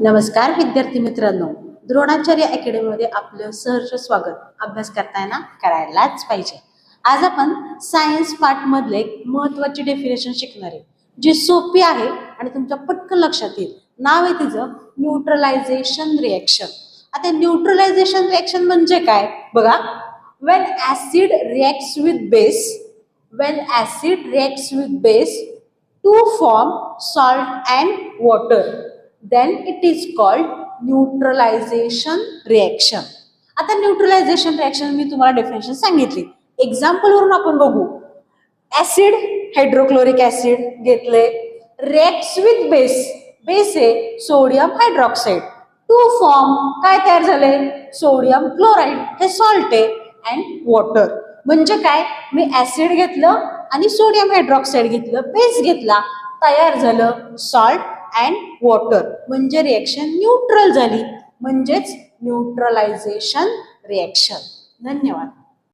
नमस्कार विद्यार्थी मित्रांनो. द्रोणाचार्य अकॅडमीमध्ये आपलं सहर्ष स्वागत. अभ्यास करताना करायलाच पाहिजे. आज आपण सायन्स पार्ट मधले एक महत्वाची डेफिनेशन शिकणार आहे जी सोपी आहे आणि तुमच्या पटकन लक्षात येईल. नाव आहे तिचं न्यूट्रलायझेशन रिॲक्शन आता न्यूट्रलायझेशन रिॲक्शन म्हणजे काय? बघा when acid reacts with base when acid reacts with base to form salt and water then it is called neutralization reaction. आता न्यूट्रलायझेशन रिॲक्शन मी तुम्हाला डेफिनेशन सांगितली. एक्झाम्पलवरून आपण बघू. ऍसिड हायड्रोक्लोरिक ऍसिड घेतले. रिएक्ट्स विथ बेस बेस आहे sodium hydroxide to form काय तयार झाले? सोडियम क्लोराईड हे सॉल्ट आहे अँड वॉटर म्हणजे काय? मी ऍसिड घेतलं आणि सोडियम हायड्रॉक्साईड घेतलं. बेस घेतला. तयार झालं सॉल्ट अँड वॉटर. म्हणजे रिएक्शन न्यूट्रल झाली. म्हणजेच न्यूट्रलायझेशन रिएक्शन धन्यवाद.